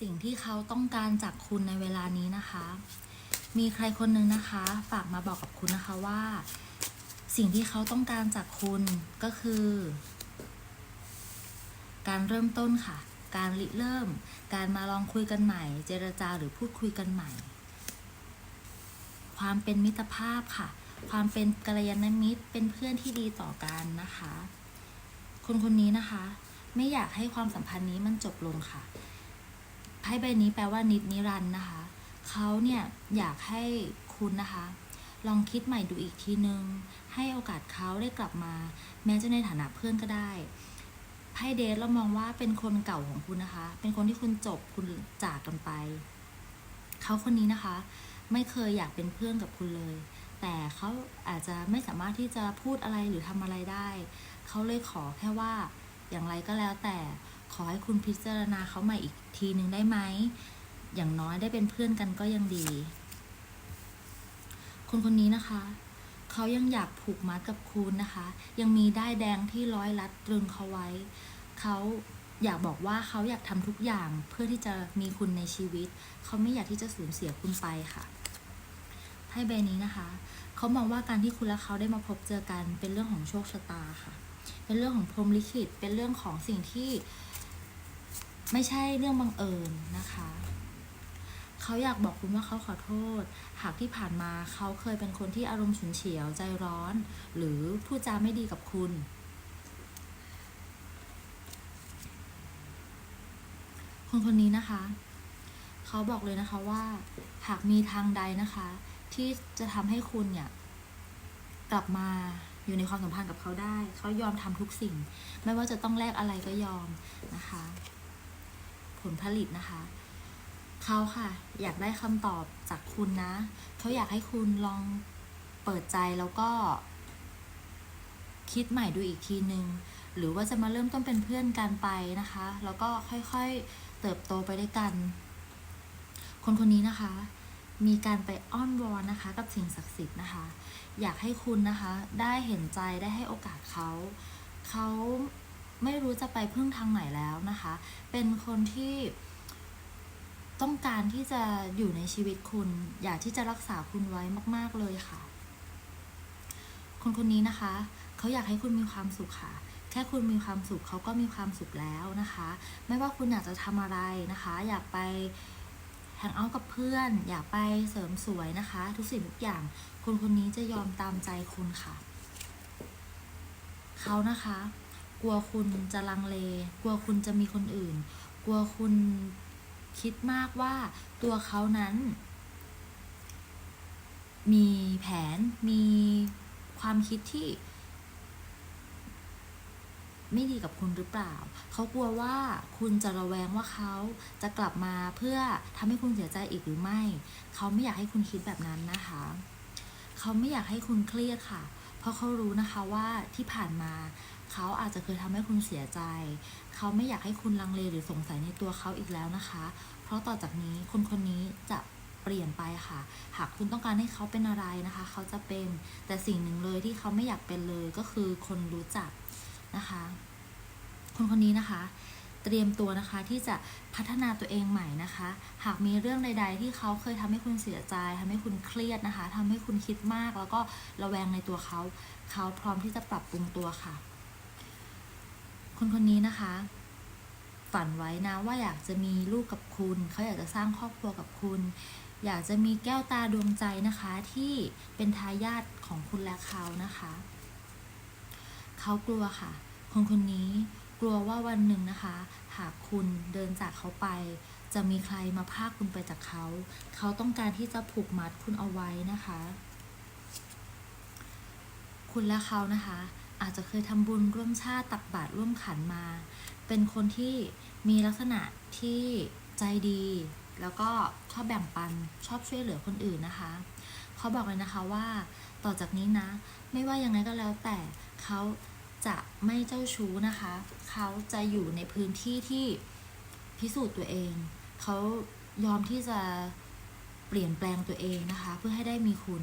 สิ่งที่เขาต้องการจากคุณในเวลานี้นะคะ มีใครคนหนึ่งนะคะ ฝากมาบอกกับคุณนะคะว่า สิ่งที่เขาต้องการจากคุณก็คือ การเริ่มต้นค่ะ การริเริ่ม การมาลองคุยกันใหม่ เจรจาหรือพูดคุยกันใหม่ ความเป็นมิตรภาพค่ะ ความเป็นกัลยาณมิตรเป็นเพื่อนที่ดีต่อกันนะคะคนคนนี้นะคะ ไม่อยากให้ความสัมพันธ์นี้มันจบลงค่ะ ไพ่ใบนี้แปลว่านิดนิรันดร์นะคะเขาเนี่ยอยากให้คุณนะคะ ลองคิดใหม่ดูอีกทีนึง ให้โอกาสเขาได้กลับมา แม้จะในฐานะเพื่อนก็ได้ไพ่เดทเรามองว่าเป็นคนเก่าของคุณนะคะ เป็นคนที่คุณจบคุณจากกันไป เขาคนนี้นะคะ ไม่เคยอยากเป็นเพื่อนกับคุณเลย แต่เขาอาจจะไม่สามารถที่จะพูดอะไรหรือทำอะไรได้ เขาเลยขอแค่ว่าอย่างไรก็แล้วแต่ อให้คุณพิจารณาเขาใหม่อีกทีหนึ่งได้ไหม อย่างน้อยได้เป็นเพื่อนกันก็ยังดี คนคนนี้นะคะ เขายังอยากผูกมัดกับคุณนะคะ ยังมีได้แดงที่ร้อยลัดตรึงเขาไว้ เขาอยากบอกว่าเขาอยากทำทุกอย่างเพื่อที่จะมีคุณในชีวิต เขาไม่อยากที่จะสูญเสียคุณไปค่ะไพ่ใบนี้นะคะ เขามองว่าการที่คุณและเขาได้มาพบเจอกันเป็นเรื่องของโชคชะตาค่ะ เป็นเรื่องของพรหมลิขิต เป็นเรื่องของสิ่งที่ ไม่ใช่เรื่องบังเอิญนะคะ เขาอยากบอกคุณว่าเขาขอโทษ หากที่ผ่านมาเขาเคยเป็นคนที่อารมณ์ฉุนเฉียวใจร้อน หรือพูดจาไม่ดีกับคุณ คนคนนี้นะคะ เขาบอกเลยนะคะว่า หากมีทางใดนะคะ ที่จะทำให้คุณเนี่ยกลับมาอยู่ในความสัมพันธ์กับเขาได้ เขายอมทำทุกสิ่ง ไม่ว่าจะต้องแลกอะไรก็ยอมนะคะ ลผลิตนะคะเขาค่ะ อยากได้คำตอบจากคุณนะ เขาอยากให้คุณลองเปิดใจแล้วก็ คิดใหม่ดูอีกทีนึง หรือว่าจะมาเริ่มต้นเป็นเพื่อนกันไปนะคะ แล้วก็ค่อยๆเติบโตไปด้วยกัน คนคนนี้นะคะ มีการไปอ้อนวอนนะคะ กับสิ่งศักดิ์สิทธิ์นะคะ อยากให้คุณนะคะ ได้เห็นใจได้ให้โอกาสเขาเขา ไม่รู้จะไปพึ่งทางไหนแล้วนะคะ เป็นคนที่ต้องการที่จะอยู่ในชีวิตคุณ อยากที่จะรักษาคุณไว้มาก ๆเลยค่ะ คนคนนี้นะคะ เขาอยากให้คุณมีความสุขค่ะ แค่คุณมีความสุขเขาก็มีความสุขแล้วนะคะ ไม่ว่าคุณอยากจะทำอะไรนะคะ อยากไปแฮงเอาท์กับเพื่อน อยากไปเสริมสวยนะคะ ทุกสิ่งทุกอย่างคนคนนี้จะยอมตามใจคุณค่ะ เขานะคะ กลัวคุณจะลังเล กลัวคุณจะมีคนอื่น กลัวคุณคิดมากว่าตัวเขานั้น มีแผนมีความคิดที่ไม่ดีกับคุณหรือเปล่า เขากลัวว่าคุณจะระแวงว่าเขาจะกลับมาเพื่อทำให้คุณเสียใจอีกหรือไม่ เขาไม่อยากให้คุณคิดแบบนั้นนะคะ เขาไม่อยากให้คุณเครียดค่ะ เพราะเขารู้นะคะว่าที่ผ่านมา เขาอาจจะเคยทำให้คุณเสียใจ เขาไม่อยากให้คุณลังเลหรือสงสัยในตัวเขาอีกแล้วนะคะ เพราะต่อจากนี้คนคนนี้จะเปลี่ยนไปค่ะ หากคุณต้องการให้เขาเป็นอะไรนะคะ เขาจะเป็น แต่สิ่งหนึ่งเลยที่เขาไม่อยากเป็นเลยก็คือคนรู้จักนะคะ คนคนนี้นะคะ เตรียมตัวนะคะที่จะพัฒนาตัวเองใหม่นะคะ หากมีเรื่องใด ๆ ที่เขาเคยทำให้คุณเสียใจทำให้คุณเครียดนะคะทำให้คุณคิดมาก แล้วก็ระแวงในตัวเขา เขาพร้อมที่จะปรับปรุงตัวค่ะ คนคนนี้นะคะ ฝันไว้นะว่าอยากจะมีลูกกับคุณ เขาอยากจะสร้างครอบครัวกับคุณ อยากจะมีแก้วตาดวงใจนะคะที่เป็นทายาทของคุณและเขานะคะ เขากลัวค่ะ คนคนนี้กลัวว่าวันหนึ่งนะคะ หากคุณเดินจากเขาไป จะมีใครมาพากคุณไปจากเขา เขาต้องการที่จะผูกมัดคุณเอาไว้นะคะ คุณและเขานะคะ อาจจะเคยทำบุญร่วมชาติตักบาตรร่วมขันมา เป็นคนที่มีลักษณะที่ใจดี แล้วก็ชอบแบ่งปันชอบช่วยเหลือคนอื่นนะคะ เขาบอกเลยนะคะว่าต่อจากนี้นะ ไม่ว่ายังไงก็แล้วแต่เขาจะไม่เจ้าชู้นะคะ เขาจะอยู่ในพื้นที่ที่พิสูจน์ตัวเอง เขายอมที่จะเปลี่ยนแปลงตัวเองนะคะ เพื่อให้ได้มีคุณ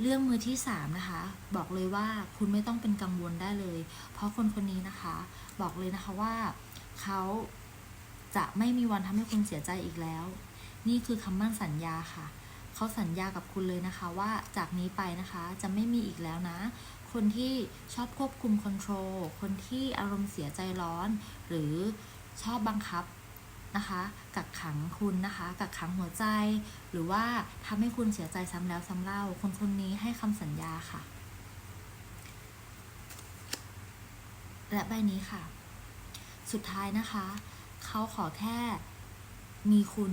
เรื่องมือที่สามนะคะ บอกเลยว่าคุณไม่ต้องเป็นกังวลได้เลย เพราะคนคนนี้นะคะ บอกเลยนะคะว่าเขาจะไม่มีวันทำให้คุณเสียใจอีกแล้ว นี่คือคำมั่นสัญญาค่ะ เขาสัญญากับคุณเลยนะคะว่าจากนี้ไปนะคะจะไม่มีอีกแล้วนะ คนที่ชอบควบคุมคอนโทรลคนที่อารมณ์เสียใจร้อน หรือชอบบังคับ นะคะ กักขังคุณนะคะ กักขังหัวใจ หรือว่าทำให้คุณเสียใจซ้ำแล้วซ้ำเล่า คนคนนี้ให้คำสัญญาค่ะ และใบนี้ค่ะ สุดท้ายนะคะ เขาขอแค่มีคุณ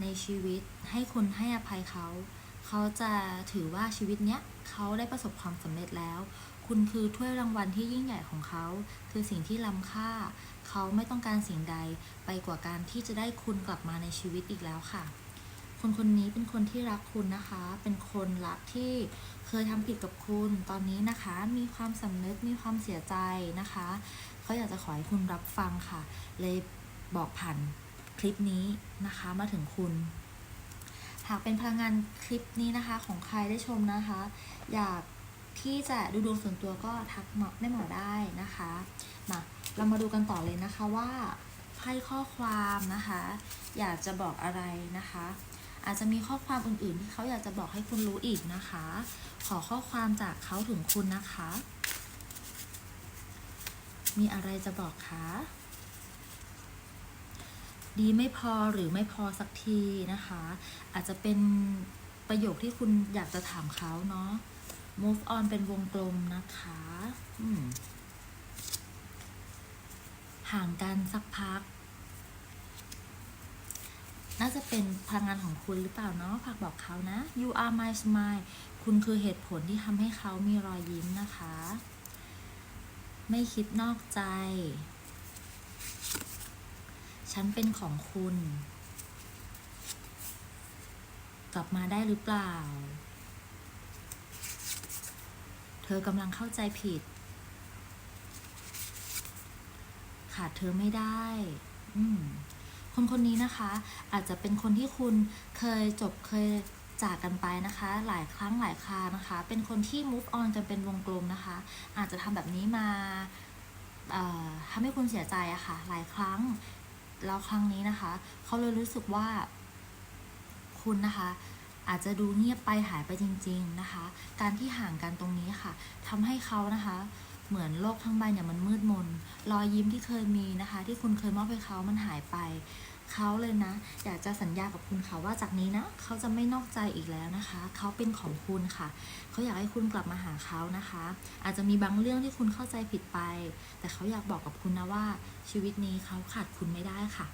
ในชีวิต ให้คุณให้อภัยเขา เขาจะถือว่าชีวิตเนี้ยเขาได้ประสบความสำเร็จแล้ว คุณคือถ้วยรางวัลที่ยิ่งใหญ่ของเขา คือสิ่งที่ล้ำค่า เขาไม่ต้องการสิ่งใดไปกว่าการที่จะได้คุณกลับมาในชีวิตอีกแล้วค่ะ คนคนนี้เป็นคนที่รักคุณนะคะ เป็นคนรักที่เคยทำผิดกับคุณ ตอนนี้นะคะ มีความสำนึก มีความเสียใจนะคะ เขาอยากจะขอให้คุณรับฟังค่ะ เลยบอกผ่านคลิปนี้นะคะมาถึงคุณ หากเป็นพลังงานคลิปนี้นะคะของใครได้ชมนะคะ อยาก ที่จะดูดวงส่วนตัวก็ทักหมอไม่หมอได้นะคะมาเรามาดูกันต่อเลยนะคะว่าไพ่ข้อความนะคะ อยากจะบอกอะไรนะคะ อาจจะมีข้อความอื่นๆที่เขาอยากจะบอกให้คุณรู้อีกนะคะ ขอข้อความจากเขาถึงคุณนะคะ มีอะไรจะบอกคะดีไม่พอหรือไม่พอสักทีนะคะ อาจจะเป็นประโยคที่คุณอยากจะถามเขาเนาะ move on เป็นวงกลมนะคะอืมห่างกันสักพัก น่าจะเป็นพลังงานของคุณหรือเปล่าเนาะฝากบอกเขานะ you are my smile คุณคือเหตุผลที่ทำให้เขามีรอยยิ้มนะคะ ไม่คิดนอกใจ ฉันเป็นของคุณ กลับมาได้หรือเปล่า เธอกำลังเข้าใจผิด ขาดเธอไม่ได้อืคนคนนี้นะคะ อาจจะเป็นคนที่คุณเคยจบเคยจากกันไปนะคะ หลายครั้งหลายครานะคะ เป็นคนที่ move on จนเป็นวงกลมนะคะ อาจจะทำแบบนี้มาทำให้คุณเสียใจอะค่ะ หลายครั้งแล้วครั้งนี้นะคะ เขาเลยรู้สึกว่าคุณนะคะ อาจจะดูเงียบไปหายไปจริง ๆนะคะ การที่ห่างกันตรงนี้ค่ะทำให้เขานะคะ เหมือนโลกทั้งใบเนี่ยมันมืดมน รอยยิ้มที่เคยมีนะคะ ที่คุณเคยมอบให้เขามันหายไปเขาเลยนะ อยากจะสัญญากับคุณค่ะว่าจากนี้นะเขาจะไม่นอกใจอีกแล้วนะคะ เขาเป็นของคุณค่ะ เขาอยากให้คุณกลับมาหาเขานะคะ อาจจะมีบางเรื่องที่คุณเข้าใจผิดไป แต่เขาอยากบอกกับคุณนะว่าชีวิตนี้เขาขาดคุณไม่ได้ค่ะ